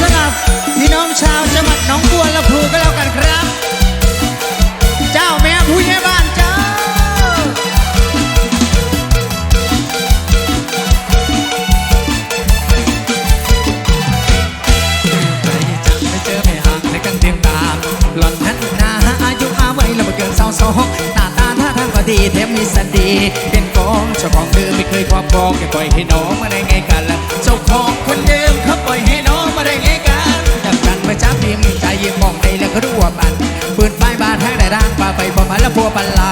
สำหรับพี่น้องชาวจังหวัดหนองบัวลำพูก็แล้วกันครับ เจ้าแม่ผู้ใหญ่บ้านเจ้า ใครจะไม่เจอแม่หางในกันเตียงตามหล่อนนั้นนาอายุอาไว้แล้วม่เกินสาวสองหาตาท่าทางก็ดีเทมมีสันดีเป็นกองเจ้าของคือไม่เคยความบอกแคปล่อยให้น้องมาได้ไงกันล่ะเจ้าของคนเดิมเขาปล่อยให้ เมื่จับยิมใจยิ้มมองไอ้แล้วก็รั่วบันปืนไฟบานแห้งแต่ร่างปลาไปบ่มาแล้วพัวปันลา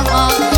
Oh.